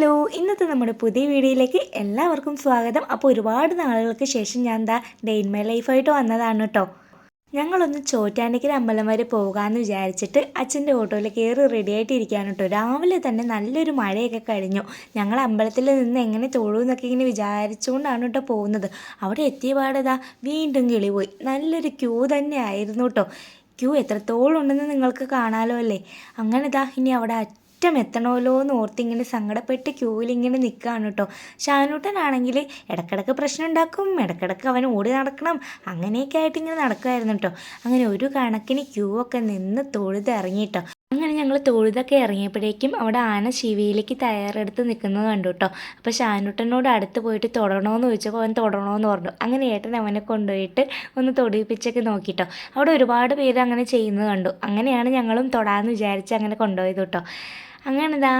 Hello ഇന്നത്തെ നമ്മുടെ പുതിയ വീഡിയോയിലേക്ക് എല്ലാവർക്കും സ്വാഗതം. അപ്പോൾ ഒരുപാട് നാളുകൾക്ക് ശേഷം ഞാൻ എന്താ ഡേ ഇൻ മൈ ലൈഫായിട്ട് വന്നതാണ് കേട്ടോ ഞങ്ങളൊന്ന് ചോറ്റാനിക്കൽ അമ്പലം വരെ പോകാമെന്ന് വിചാരിച്ചിട്ട് അച്ഛന്റെ ഓട്ടോയിൽ കയറി റെഡി ആയിട്ട് ഇരിക്കുകയാണ് കേട്ടോ രാവിലെ തന്നെ നല്ലൊരു മഴയൊക്കെ കഴിഞ്ഞു. ഞങ്ങൾ അമ്പലത്തിൽ നിന്ന് എങ്ങനെ തൊഴുമെന്നൊക്കെ ഇങ്ങനെ വിചാരിച്ചുകൊണ്ടാണ് കേട്ടോ പോകുന്നത്. അവിടെ എത്തിയ പാടതാ വീണ്ടും കിളി പോയി. നല്ലൊരു ക്യൂ തന്നെ ആയിരുന്നു കേട്ടോ ക്യൂ എത്രത്തോളം ഉണ്ടെന്ന് നിങ്ങൾക്ക് കാണാമല്ലോ അല്ലേ? അങ്ങനെ ഇതാ ഇനി അവിടെ അറ്റം എത്തണമല്ലോ എന്ന് ഓർത്ത് ഇങ്ങനെ സങ്കടപ്പെട്ട് ക്യൂവിൽ ഇങ്ങനെ നിൽക്കുകയാണ് കേട്ടോ ഷാനൂട്ടനാണെങ്കിൽ ഇടക്കിടക്ക് പ്രശ്നം ഉണ്ടാക്കും ഇടക്കിടക്ക് അവൻ ഓടി നടക്കണം അങ്ങനെയൊക്കെ ആയിട്ട് ഇങ്ങനെ നടക്കുമായിരുന്നു കേട്ടോ അങ്ങനെ ഒരു കണക്കിന് ക്യൂ ഒക്കെ നിന്ന് തൊഴുത് ഇറങ്ങിയിട്ടോ അങ്ങനെ ഞങ്ങൾ തൊഴുതൊക്കെ ഇറങ്ങിയപ്പോഴേക്കും അവിടെ ആന ശിവയിലേക്ക് തയ്യാറെടുത്ത് നിൽക്കുന്നത് കണ്ടു കേട്ടോ അപ്പോൾ ഷാനുട്ടനോട് അടുത്ത് പോയിട്ട് തൊടണമെന്ന് ചോദിച്ചപ്പോൾ അവൻ തൊടണമെന്ന് പറഞ്ഞു. അങ്ങനെ ഏട്ടൻ അവനെ കൊണ്ടുപോയിട്ട് ഒന്ന് തൊടിയിപ്പിച്ചൊക്കെ നോക്കിട്ടോ അവിടെ ഒരുപാട് പേര് അങ്ങനെ ചെയ്യുന്നത് കണ്ടു. അങ്ങനെയാണ് ഞങ്ങളും തൊടാമെന്ന് വിചാരിച്ച് അങ്ങനെ കൊണ്ടുപോയത് കേട്ടോ അങ്ങനെ ഇതാ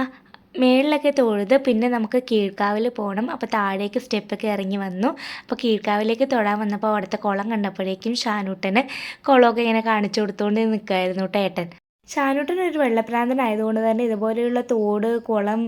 മേളിലൊക്കെ തൊഴുത് പിന്നെ നമുക്ക് കീഴ്ക്കാവിൽ പോകണം അപ്പോൾ താഴേക്ക് സ്റ്റെപ്പൊക്കെ ഇറങ്ങി വന്നു. അപ്പോൾ കീഴ്ക്കാവിലേക്ക് തൊടാൻ വന്നപ്പോൾ അവിടുത്തെ കുളം കണ്ടപ്പോഴേക്കും ഷാനൂട്ടന് കുളമൊക്കെ ഇങ്ങനെ കാണിച്ചു കൊടുത്തുകൊണ്ട് നിൽക്കുമായിരുന്നു കേട്ടോ ഏട്ടൻ. ഷാനൂട്ടൻ ഒരു വെള്ളപ്രാന്തനായതുകൊണ്ട് തന്നെ ഇതുപോലെയുള്ള തോട് കുളം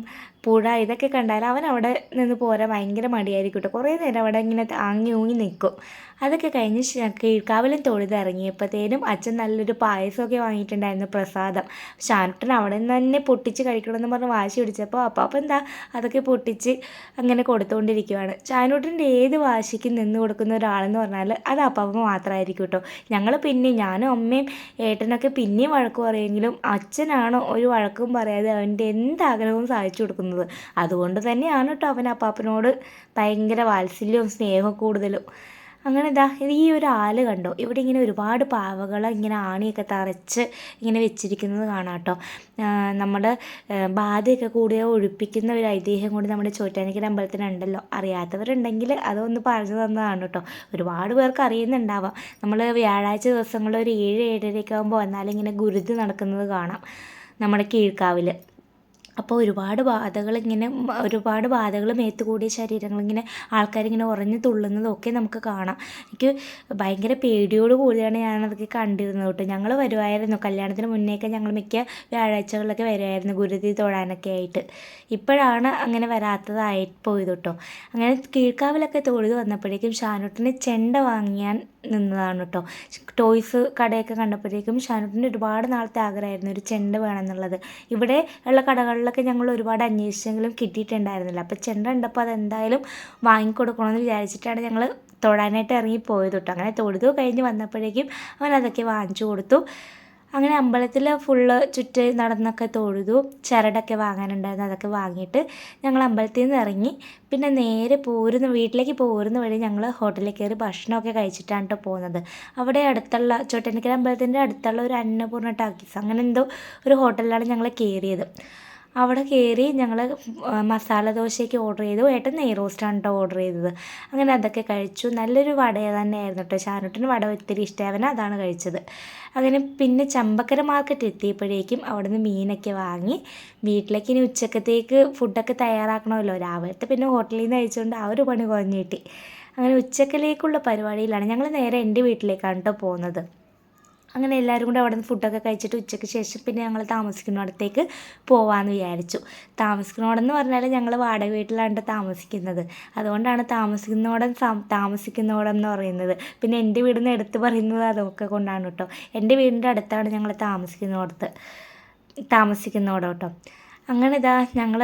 പുഴ ഇതൊക്കെ കണ്ടാൽ അവൻ അവിടെ നിന്ന് പോരാൻ ഭയങ്കര മടിയായിരിക്കും കേട്ടോ കുറേ നേരം അവിടെ ഇങ്ങനെ താങ്ങി ഊങ്ങി നിൽക്കും അതൊക്കെ കഴിഞ്ഞ് കീഴ്ക്കാവിലും തൊഴുതിറങ്ങിയപ്പോഴത്തേനും അച്ഛൻ നല്ലൊരു പായസമൊക്കെ വാങ്ങിയിട്ടുണ്ടായിരുന്നു പ്രസാദം. ഷാനുട്ടൻ അവിടെ നിന്ന് തന്നെ പൊട്ടിച്ച് കഴിക്കണമെന്ന് പറഞ്ഞ് വാശി പിടിച്ചപ്പോൾ അപ്പോൾ അപ്പം എന്താ അതൊക്കെ പൊട്ടിച്ച് അങ്ങനെ കൊടുത്തുകൊണ്ടിരിക്കുകയാണ് ഷാനുട്ടന്റെ ഏത് വാശിക്ക് നിന്ന് കൊടുക്കുന്ന ഒരാളെന്ന് പറഞ്ഞാൽ അത് അപ്പം മാത്രമായിരിക്കും കേട്ടോ ഞങ്ങൾ പിന്നെ ഞാനും അമ്മയും ഏട്ടനൊക്കെ പിന്നെയും വഴക്ക് പറയുമെങ്കിലും അച്ഛനാണോ ഒരു വഴക്കും പറയാതെ അവന്റെ എന്ത് ആഗ്രഹവും സാധിച്ചു കൊടുക്കുന്നത് അതുകൊണ്ട് തന്നെയാണ് കേട്ടോ അവൻ അപ്പാപ്പനോട് ഭയങ്കര വാത്സല്യവും സ്നേഹവും കൂടുതലും. അങ്ങനെ ഇതാ ഈ ഒരു ആൽ കണ്ടോ? ഇവിടെ ഇങ്ങനെ ഒരുപാട് പാവകൾ ഇങ്ങനെ ആണിയൊക്കെ തറച്ച് ഇങ്ങനെ വെച്ചിരിക്കുന്നത് കാണാം കേട്ടോ നമ്മുടെ ബാധയൊക്കെ കൂടിയ ഒഴിപ്പിക്കുന്ന ഒരു ഐതിഹ്യം കൂടി നമ്മുടെ ചോറ്റാനിക്കൽ അമ്പലത്തിനുണ്ടല്ലോ അറിയാത്തവരുണ്ടെങ്കിൽ അതൊന്ന് പറഞ്ഞു തന്നതാണ് കേട്ടോ ഒരുപാട് പേർക്ക് അറിയുന്നുണ്ടാവാം. നമ്മൾ വ്യാഴാഴ്ച ദിവസങ്ങളിൽ ഒരു ഏഴ് ഏഴരയൊക്കെ ആകുമ്പോൾ വന്നാലിങ്ങനെ ഗുരുതി നടക്കുന്നത് കാണാം. നമ്മുടെ കീഴ്ക്കാവിൽ അപ്പോൾ ഒരുപാട് ബാധകൾ ഇങ്ങനെ ഒരുപാട് ബാധകൾ മേത്ത് കൂടിയ ശരീരങ്ങളിങ്ങനെ ആൾക്കാരിങ്ങനെ ഉറഞ്ഞു തുള്ളുന്നതൊക്കെ നമുക്ക് കാണാം. എനിക്ക് ഭയങ്കര പേടിയോട് കൂടിയാണ് ഞാനതൊക്കെ കണ്ടിരുന്നത് കേട്ടോ. ഞങ്ങൾ വരുമായിരുന്നു കല്യാണത്തിന് മുന്നേയൊക്കെ ഞങ്ങൾ മിക്ക വ്യാഴാഴ്ചകളിലൊക്കെ വരുമായിരുന്നു ഗുരുതി തൊഴാനൊക്കെ ആയിട്ട്. ഇപ്പോഴാണ് അങ്ങനെ വരാത്തതായി പോയത് കേട്ടോ. അങ്ങനെ കീഴ്ക്കാവിലൊക്കെ തൊഴുത് വന്നപ്പോഴേക്കും ഷാനുട്ടിന് ചെണ്ട വാങ്ങിയാൻ നിന്നതാണ് കേട്ടോ. ടോയ്സ് കടയൊക്കെ കണ്ടപ്പോഴേക്കും ഷാനുട്ടിന് ഒരുപാട് നാളത്തെ ആഗ്രഹമായിരുന്നു ഒരു ചെണ്ട വേണമെന്നുള്ളത്. ഇവിടെ ഉള്ള കടകളിലൊക്കെ ഞങ്ങൾ ഒരുപാട് അന്വേഷിച്ചെങ്കിലും കിട്ടിയിട്ടുണ്ടായിരുന്നില്ല. അപ്പോൾ ചെണ്ട കണ്ടപ്പോൾ അതെന്തായാലും വാങ്ങിക്കൊടുക്കണമെന്ന് വിചാരിച്ചിട്ടാണ് ഞങ്ങൾ തൊഴാനായിട്ട് ഇറങ്ങി പോയത് കേട്ടോ. അങ്ങനെ തൊഴുതു കഴിഞ്ഞ് വന്നപ്പോഴേക്കും അവൻ അതൊക്കെ വാങ്ങിച്ചു കൊടുത്തു. അങ്ങനെ അമ്പലത്തിൽ ഫുള്ള് ചുറ്റ് നടന്നൊക്കെ തൊഴുതു ചരടൊക്കെ വാങ്ങാനുണ്ടായിരുന്നു അതൊക്കെ വാങ്ങിയിട്ട് ഞങ്ങൾ അമ്പലത്തിൽ നിന്ന് ഇറങ്ങി. പിന്നെ നേരെ പോരുന്ന വീട്ടിലേക്ക് പോരുന്ന വഴി ഞങ്ങൾ ഹോട്ടലിൽ കയറി ഭക്ഷണമൊക്കെ കഴിച്ചിട്ടാണ് കേട്ടോ പോകുന്നത് അവിടെ അടുത്തുള്ള ചോട്ടനിക്കര അമ്പലത്തിന്റെ അടുത്തുള്ള ഒരു അന്നപൂർണ ടാക്കീസ് അങ്ങനെ എന്തോ ഒരു ഹോട്ടലിലാണ് ഞങ്ങൾ കയറിയത്. അവിടെ കയറി ഞങ്ങൾ മസാല ദോശയ്ക്ക് ഓർഡർ ചെയ്തു. ഏട്ടൻ നെയ് റോസ്റ്റാണ് കേട്ടോ ഓർഡർ ചെയ്തത്. അങ്ങനെ അതൊക്കെ കഴിച്ചു. നല്ലൊരു വട തന്നെയായിരുന്നു കേട്ടോ ഷാനുട്ടിന് വട ഒത്തിരി ഇഷ്ടമാവന അതാണ് കഴിച്ചത്. അങ്ങനെ പിന്നെ ചമ്പക്കര മാർക്കറ്റ് എത്തിയപ്പോഴേക്കും അവിടെ നിന്ന് മീനൊക്കെ വാങ്ങി. വീട്ടിലേക്ക് ഇനി ഉച്ചക്കത്തേക്ക് ഫുഡൊക്കെ തയ്യാറാക്കണമല്ലോ. രാവിലത്തെ പിന്നെ ഹോട്ടലിൽ നിന്ന് കഴിച്ചുകൊണ്ട് ആ ഒരു പണി കുറഞ്ഞു കിട്ടി. അങ്ങനെ ഉച്ചക്കലേക്കുള്ള പരിപാടിയിലാണ് ഞങ്ങൾ നേരെ എന്റെ വീട്ടിലേക്കാണ് കേട്ടോ പോകുന്നത് അങ്ങനെ എല്ലാവരും കൂടെ അവിടെ നിന്ന് ഫുഡൊക്കെ കഴിച്ചിട്ട് ഉച്ചയ്ക്ക് ശേഷം പിന്നെ ഞങ്ങൾ താമസിക്കുന്നിടത്തേക്ക് പോവാമെന്ന് വിചാരിച്ചു. താമസിക്കുന്നോടെന്ന് പറഞ്ഞാൽ ഞങ്ങൾ വാടക വീട്ടിലാണ് താമസിക്കുന്നത്. അതുകൊണ്ടാണ് താമസിക്കുന്നോടം താമസിക്കുന്നോടം എന്ന് പറയുന്നത്. പിന്നെ എന്റെ വീടിന് എടുത്ത് പറയുന്നത് അതൊക്കെ കൊണ്ടാണ് കേട്ടോ. എന്റെ വീടിന്റെ അടുത്താണ് ഞങ്ങൾ താമസിക്കുന്നിടത്ത് താമസിക്കുന്നോടം കേട്ടോ. അങ്ങനെ ഇതാ ഞങ്ങൾ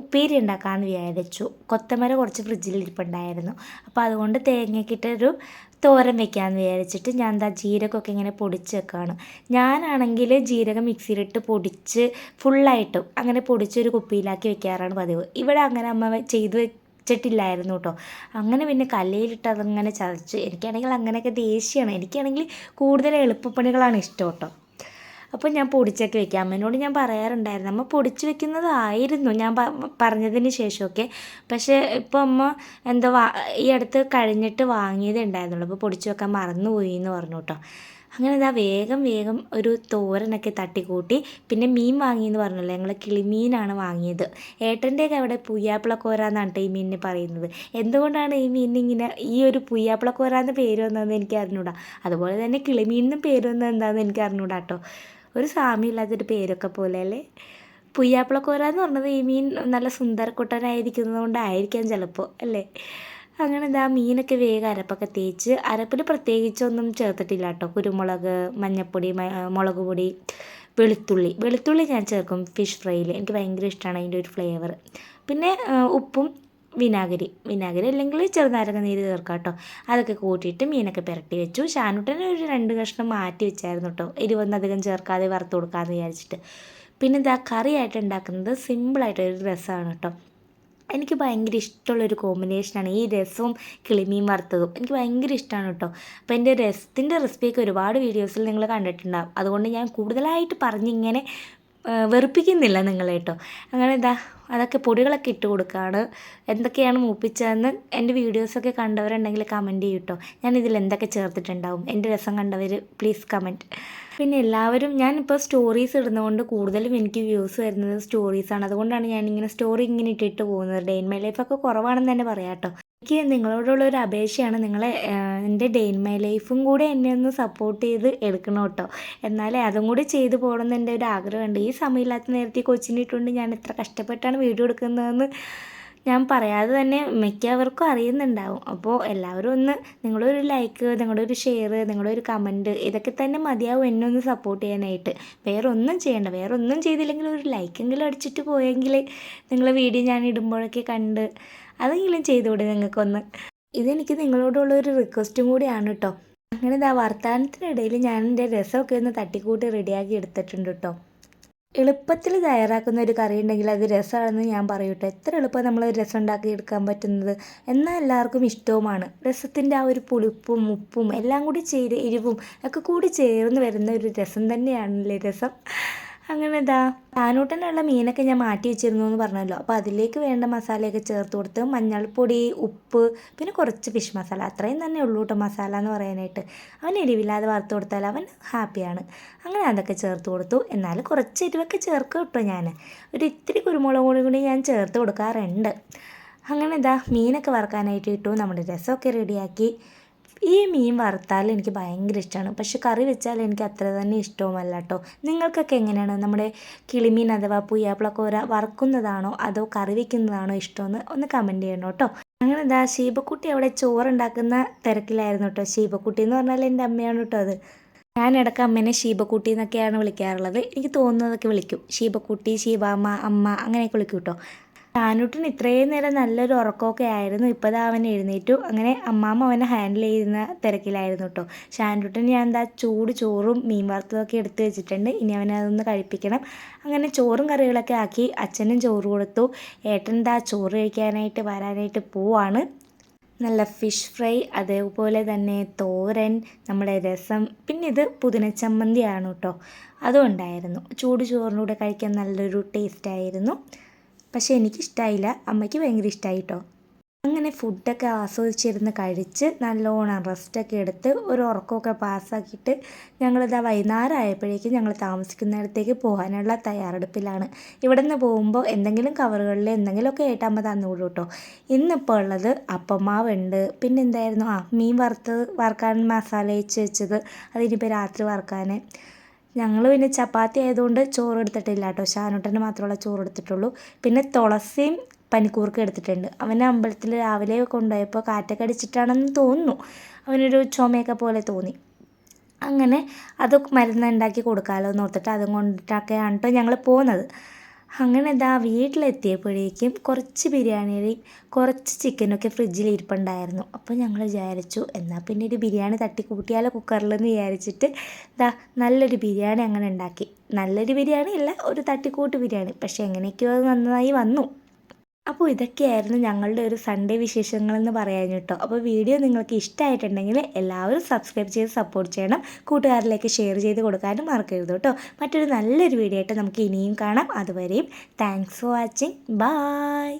ഉപ്പേരി ഉണ്ടാക്കാമെന്ന് വിചാരിച്ചു. കൊത്തമര കുറച്ച് ഫ്രിഡ്ജിൽ ഇരിപ്പുണ്ടായിരുന്നു. അപ്പോൾ അതുകൊണ്ട് തേങ്ങയ്ക്കിട്ടൊരു തോരൻ വെക്കാമെന്ന് വിചാരിച്ചിട്ട് ഞാൻ എന്താ ജീരകമൊക്കെ ഇങ്ങനെ പൊടിച്ച് വെക്കുകയാണ് ഞാനാണെങ്കിൽ ജീരകം മിക്സിയിലിട്ട് പൊടിച്ച് ഫുള്ളായിട്ടും അങ്ങനെ പൊടിച്ചൊരു കുപ്പിയിലാക്കി വെക്കാറാണ് പതിവ്. ഇവിടെ അങ്ങനെ അമ്മ ചെയ്ത് വെച്ചിട്ടില്ലായിരുന്നു കേട്ടോ. അങ്ങനെ പിന്നെ കല്ലയിലിട്ട് അതങ്ങനെ ചതച്ച്. എനിക്കാണെങ്കിൽ അങ്ങനെയൊക്കെ ദേഷ്യമാണ് എനിക്കാണെങ്കിൽ കൂടുതൽ എളുപ്പപ്പണികളാണ് ഇഷ്ടം കേട്ടോ. അപ്പോൾ ഞാൻ പൊടിച്ചൊക്കെ വെക്കാം. അമ്മേനോട് ഞാൻ പറയാറുണ്ടായിരുന്നു. അമ്മ പൊടിച്ച് വെക്കുന്നതായിരുന്നു. ഞാൻ പറഞ്ഞതിന് ശേഷമൊക്കെ. പക്ഷേ ഇപ്പോൾ അമ്മ എന്താ ഈ അടുത്ത് കഴിഞ്ഞിട്ട് വാങ്ങിയതേ ഉണ്ടായിരുന്നുള്ളൂ. അപ്പോൾ പൊടിച്ച് വെക്കാൻ മറന്നുപോയി എന്ന് പറഞ്ഞു കേട്ടോ. അങ്ങനെ ഇതാ വേഗം വേഗം ഒരു തോരനൊക്കെ തട്ടിക്കൂട്ടി. പിന്നെ മീൻ വാങ്ങിയെന്ന് പറഞ്ഞല്ലോ. ഞങ്ങൾ കിളിമീനാണ് വാങ്ങിയത്. ഏട്ടന്റെയൊക്കെ അവിടെ പുയ്യാപ്പിളക്കോര എന്നാണ് ഈ മീനിന് പറയുന്നത്. എന്തുകൊണ്ടാണ് ഈ മീനിന് ഇങ്ങനെ ഈ ഒരു പുയ്യാപ്പിളക്കോര എന്ന പേര് വന്നതെന്ന് എനിക്ക് അറിഞ്ഞൂടാ. അതുപോലെ തന്നെ കിളിമീനിനും പേര് വന്നത് എന്താണെന്ന് എനിക്ക് അറിഞ്ഞൂടാ കേട്ടോ. ഒരു സാമ്യമില്ലാത്തൊരു പേരൊക്കെ പോലെ അല്ലേ? പുയ്യാപ്പിളക്കോര എന്ന് പറഞ്ഞത് ഈ മീൻ നല്ല സുന്ദരക്കുട്ടനായിരിക്കുന്നത് കൊണ്ടായിരിക്കാം ചിലപ്പോൾ അല്ലേ? അങ്ങനെ ഇതാ മീനൊക്കെ വേഗം അരപ്പൊക്കെ തേച്ച് അരപ്പിൽ പ്രത്യേകിച്ചൊന്നും ചേർത്തിട്ടില്ല കേട്ടോ കുരുമുളക് മഞ്ഞൾപ്പൊടി മുളക് പൊടി വെളുത്തുള്ളി. വെളുത്തുള്ളി ഞാൻ ചേർക്കും ഫിഷ് ഫ്രൈയിൽ എനിക്ക് ഭയങ്കര ഇഷ്ടമാണ് അതിന്റെ ഒരു ഫ്ലേവർ പിന്നെ ഉപ്പും വിനാഗിരി. വിനാഗിരി അല്ലെങ്കിൽ ചെറുനാരങ്ങ നീര് ചേർക്കാം കേട്ടോ അതൊക്കെ കൂട്ടിയിട്ട് മീനൊക്കെ പുരട്ടി വെച്ചു. ഷാനുട്ടനെ ഒരു രണ്ട് കഷ്ണം മാറ്റി വെച്ചായിരുന്നു കേട്ടോ എരിവൊന്നും അധികം ചേർക്കാതെ വറുത്ത് കൊടുക്കാമെന്ന് വിചാരിച്ചിട്ട്. പിന്നെ ഇതാ കറിയായിട്ട് ഉണ്ടാക്കുന്നത് സിമ്പിളായിട്ടൊരു രസമാണ് കേട്ടോ എനിക്ക് ഭയങ്കര ഇഷ്ടമുള്ളൊരു കോമ്പിനേഷനാണ് ഈ രസവും കിളിമീൻ വറുത്തതും. എനിക്ക് ഭയങ്കര ഇഷ്ടമാണ് കേട്ടോ അപ്പോൾ എന്റെ രസത്തിന്റെ റെസിപ്പിയൊക്കെ ഒരുപാട് വീഡിയോസിൽ നിങ്ങൾ കണ്ടിട്ടുണ്ടാകും അതുകൊണ്ട് ഞാൻ കൂടുതലായിട്ട് പറഞ്ഞിങ്ങനെ വെറുപ്പിക്കുന്നില്ല നിങ്ങളെ കേട്ടോ അങ്ങനെ എന്താ അതൊക്കെ പൊടികളൊക്കെ ഇട്ട് കൊടുക്കുകയാണ് എന്തൊക്കെയാണ് മൂപ്പിച്ചതെന്ന് എന്റെ വീഡിയോസൊക്കെ കണ്ടവരുണ്ടെങ്കിൽ കമന്റ് ചെയ്യും കേട്ടോ ഞാൻ ഇതിൽ എന്തൊക്കെ ചേർത്തിട്ടുണ്ടാവും? എന്റെ രസം കണ്ടവർ പ്ലീസ് കമന്റ് പിന്നെ എല്ലാവരും ഞാനിപ്പോൾ സ്റ്റോറീസ് ഇടുന്നതുകൊണ്ട് കൂടുതലും എനിക്ക് വ്യൂസ് വരുന്നത് സ്റ്റോറീസാണ് അതുകൊണ്ടാണ് ഞാനിങ്ങനെ സ്റ്റോറി ഇങ്ങനെ ഇട്ടിട്ട് പോകുന്നത്. ഡേ ഇൻ മൈ ലൈഫൊക്കെ കുറവാണെന്ന് തന്നെ പറയാം കേട്ടോ. എനിക്ക് നിങ്ങളോടുള്ള ഒരു അപേക്ഷയാണ് നിങ്ങളെ എന്റെ ഡേ ഇൻ മൈ ലൈഫും കൂടെ എന്നെ ഒന്ന് സപ്പോർട്ട് ചെയ്ത് എടുക്കണം കേട്ടോ. എന്നാലേ അതും കൂടി ചെയ്തു പോകണമെന്ന് എന്റെ ഒരു ആഗ്രഹമുണ്ട്. ഈ സമയമില്ലാത്ത നേരത്തെ കൊച്ചിനിട്ടുണ്ട് ഞാൻ എത്ര കഷ്ടപ്പെട്ടാണ് വീഡിയോ എടുക്കുന്നതെന്ന് ഞാൻ പറയാതെ തന്നെ മിക്കവർക്കും അറിയുന്നുണ്ടാവും. അപ്പോൾ എല്ലാവരും ഒന്ന് നിങ്ങളൊരു ലൈക്ക് നിങ്ങളുടെ ഒരു ഷെയർ നിങ്ങളുടെ ഒരു കമന്റ് ഇതൊക്കെ തന്നെ മതിയാവും എന്നെ ഒന്ന് സപ്പോർട്ട് ചെയ്യാനായിട്ട്. വേറെ ഒന്നും ചെയ്യണ്ട. വേറെ ഒന്നും ചെയ്തില്ലെങ്കിൽ ഒരു ലൈക്കെങ്കിലും അടിച്ചിട്ട് പോയെങ്കിൽ നിങ്ങളുടെ വീഡിയോ ഞാൻ ഇടുമ്പോഴൊക്കെ കണ്ട് അതെങ്കിലും ചെയ്തുകൂടെ നിങ്ങൾക്കൊന്ന്. ഇതെനിക്ക് നിങ്ങളോടുള്ള ഒരു റിക്വസ്റ്റും കൂടിയാണ് കേട്ടോ അങ്ങനെ ഇതാ വർത്തമാനത്തിനിടയിൽ ഞാൻ എന്റെ രസമൊക്കെ ഒന്ന് തട്ടിക്കൂട്ടി റെഡിയാക്കി എടുത്തിട്ടുണ്ട് കേട്ടോ എളുപ്പത്തിൽ തയ്യാറാക്കുന്ന ഒരു കറി ഉണ്ടെങ്കിൽ അത് രസമാണെന്ന് ഞാൻ പറയൂട്ടോ. എത്ര എളുപ്പം നമ്മൾ രസം ഉണ്ടാക്കി എടുക്കാൻ പറ്റുന്നത്. എന്നാൽ എല്ലാവർക്കും ഇഷ്ടവുമാണ്. രസത്തിന്റെ ആ ഒരു പുളിപ്പും ഉപ്പും എല്ലാം കൂടി ചേര് എരിവും ഒക്കെ കൂടി ചേർന്ന് വരുന്ന ഒരു രസം തന്നെയാണല്ലേ രസം. അങ്ങനെ ഇതാ താനൂട്ടനുള്ള മീനൊക്കെ ഞാൻ മാറ്റി വെച്ചിരുന്നു എന്ന് പറഞ്ഞല്ലോ. അപ്പോൾ അതിലേക്ക് വേണ്ട മസാലയൊക്കെ ചേർത്ത് കൊടുത്ത് മഞ്ഞൾപ്പൊടി ഉപ്പ് പിന്നെ കുറച്ച് ഫിഷ് മസാല അത്രയും തന്നെ ഉള്ളൂ കേട്ടോ മസാല എന്ന് പറയാനായിട്ട്. അവൻ എരിവില്ലാതെ വറുത്ത് കൊടുത്താൽ അവൻ ഹാപ്പിയാണ്. അങ്ങനെ അതൊക്കെ ചേർത്ത് കൊടുത്തു. എന്നാൽ കുറച്ച് എരിവൊക്കെ ചേർക്കും കേട്ടോ ഞാൻ ഒരു ഇത്തിരി കുരുമുളക് പൊടി കൂടി ഞാൻ ചേർത്ത് കൊടുക്കാറുണ്ട്. അങ്ങനെ ഇതാ മീനൊക്കെ വറുക്കാനായിട്ട് ഇട്ടു. നമ്മുടെ രസമൊക്കെ റെഡിയാക്കി ഈ മീൻ വറുത്താൽ എനിക്ക് ഭയങ്കര ഇഷ്ടമാണ്. പക്ഷെ കറി വെച്ചാൽ എനിക്ക് അത്ര തന്നെ ഇഷ്ടവുമല്ല കേട്ടോ. നിങ്ങൾക്കൊക്കെ എങ്ങനെയാണ്? നമ്മുടെ കിളിമീൻ അഥവാ പുയ്യാപ്പിളക്കോര വറുക്കുന്നതാണോ അതോ കറി വെക്കുന്നതാണോ ഇഷ്ടമെന്ന് ഒന്ന് കമന്റ് ചെയ്യണം കേട്ടോ. അങ്ങനെ ഇതാ ശീപക്കുട്ടി അവിടെ ചോറുണ്ടാക്കുന്ന തിരക്കിലായിരുന്നു കേട്ടോ. ശീപക്കുട്ടി എന്ന് പറഞ്ഞാൽ എന്റെ അമ്മയാണ് കേട്ടോ അത്. ഞാൻ ഇടയ്ക്ക് അമ്മേനെ ശീപക്കുട്ടി എന്നൊക്കെയാണ് വിളിക്കാറുള്ളത്. എനിക്ക് തോന്നുന്നതൊക്കെ വിളിക്കും. ശീപക്കുട്ടി ശീബാമ്മ അമ്മ അങ്ങനെയൊക്കെ വിളിക്കും കേട്ടോ. ഷാനൂട്ടിന് ഇത്രയും നേരം നല്ലൊരു ഉറക്കമൊക്കെ ആയിരുന്നു. ഇപ്പോൾ ദാ അവൻ എഴുന്നേറ്റു. അങ്ങനെ അമ്മാമ്മ അവനെ ഹാൻഡിൽ ചെയ്യുന്ന തിരക്കിലായിരുന്നു കേട്ടോ ഷാനൂട്ടിന് ഞാൻ എന്താ ചൂട് ചോറും മീൻ വറുത്തതൊക്കെ എടുത്തു വെച്ചിട്ടുണ്ട്. ഇനി അവനതൊന്ന് കഴിപ്പിക്കണം. അങ്ങനെ ചോറും കറികളൊക്കെ ആക്കി അച്ഛനും ചോറ് കൊടുത്തു. ഏട്ടൻ എന്താ ചോറ് കഴിക്കാനായിട്ട് വരാനായിട്ട് പോവാണ്. നല്ല ഫിഷ് ഫ്രൈ അതേപോലെ തന്നെ തോരൻ നമ്മുടെ രസം പിന്നെ ഇത് പുതിന ചമ്മന്തിയാണ് കേട്ടോ അതും ഉണ്ടായിരുന്നു. ചൂട് ചോറിനൂടെ കഴിക്കാൻ നല്ലൊരു ടേസ്റ്റായിരുന്നു പക്ഷേ എനിക്കിഷ്ടമായില്ല അമ്മയ്ക്ക് ഭയങ്കര ഇഷ്ടമായി കേട്ടോ അങ്ങനെ ഫുഡൊക്കെ ആസ്വദിച്ചിരുന്ന് കഴിച്ച് നല്ലോണം റെസ്റ്റൊക്കെ എടുത്ത് ഒരു ഉറക്കമൊക്കെ പാസ്സാക്കിയിട്ട് ഞങ്ങളിതാ വൈകുന്നേരം ആയപ്പോഴേക്കും ഞങ്ങൾ താമസിക്കുന്നിടത്തേക്ക് പോകാനുള്ള തയ്യാറെടുപ്പിലാണ്. ഇവിടെ നിന്ന് പോകുമ്പോൾ എന്തെങ്കിലും കവറുകളിൽ എന്തെങ്കിലുമൊക്കെ ആയിട്ട് അമ്മ തന്നുകൂടും കേട്ടോ ഇന്നിപ്പോൾ ഉള്ളത് അപ്പമാവുണ്ട്. പിന്നെ എന്തായിരുന്നു ആ മീൻ വറുത്ത് വറുക്കാൻ മസാല വെച്ച് വെച്ചത്. അതിനിപ്പോൾ രാത്രി വറുക്കാൻ ഞങ്ങൾ പിന്നെ ചപ്പാത്തി ആയതുകൊണ്ട് ചോറ് എടുത്തിട്ടില്ല കേട്ടോ. ഷാനുട്ടന് മാത്രമുള്ള ചോറ് എടുത്തിട്ടുള്ളൂ പിന്നെ തുളസിയും പനിക്കൂർക്ക എടുത്തിട്ടുണ്ട്. അവനെ അമ്പലത്തിൽ രാവിലെ കൊണ്ടുപോയപ്പോൾ കാറ്റൊക്കെ അടിച്ചിട്ടാണെന്ന് തോന്നുന്നു. അവനൊരു ചുമയൊക്കെ പോലെ തോന്നി. അങ്ങനെ അത് മരുന്ന് ഉണ്ടാക്കി കൊടുക്കാമല്ലോ എന്ന് ഓർത്തിട്ട് അതും കൊണ്ടിട്ടൊക്കെയാണ് കേട്ടോ ഞങ്ങൾ പോകുന്നത് അങ്ങനെ ഇതാ വീട്ടിലെത്തിയപ്പോഴേക്കും കുറച്ച് ബിരിയാണിയുടെയും കുറച്ച് ചിക്കനൊക്കെ ഫ്രിഡ്ജിൽ ഇരിപ്പുണ്ടായിരുന്നു. അപ്പോൾ ഞങ്ങൾ വിചാരിച്ചു എന്നാൽ പിന്നെ ഒരു ബിരിയാണി തട്ടി കൂട്ടിയാലോ കുക്കറിലെന്ന് വിചാരിച്ചിട്ട് ഇതാ നല്ലൊരു ബിരിയാണി അങ്ങനെ ഉണ്ടാക്കി. നല്ലൊരു ബിരിയാണി അല്ല ഒരു തട്ടിക്കൂട്ട് ബിരിയാണി. പക്ഷേ എങ്ങനെയൊക്കെയോ നന്നായി വന്നു. അപ്പോൾ ഇതൊക്കെയായിരുന്നു ഞങ്ങളുടെ ഒരു സൺഡേ വിശേഷങ്ങളെന്ന് പറയാൻ കേട്ടോ. അപ്പോൾ വീഡിയോ നിങ്ങൾക്ക് ഇഷ്ടമായിട്ടുണ്ടെങ്കിൽ എല്ലാവരും സബ്സ്ക്രൈബ് ചെയ്ത് സപ്പോർട്ട് ചെയ്യണം. കൂട്ടുകാരിലേക്ക് ഷെയർ ചെയ്ത് കൊടുക്കാനും മറക്കരുത് കേട്ടോ. മറ്റൊരു നല്ലൊരു വീഡിയോ ആയിട്ട് നമുക്ക് ഇനിയും കാണാം. അതുവരെയും താങ്ക്സ് ഫോർ വാച്ചിങ് ബായ്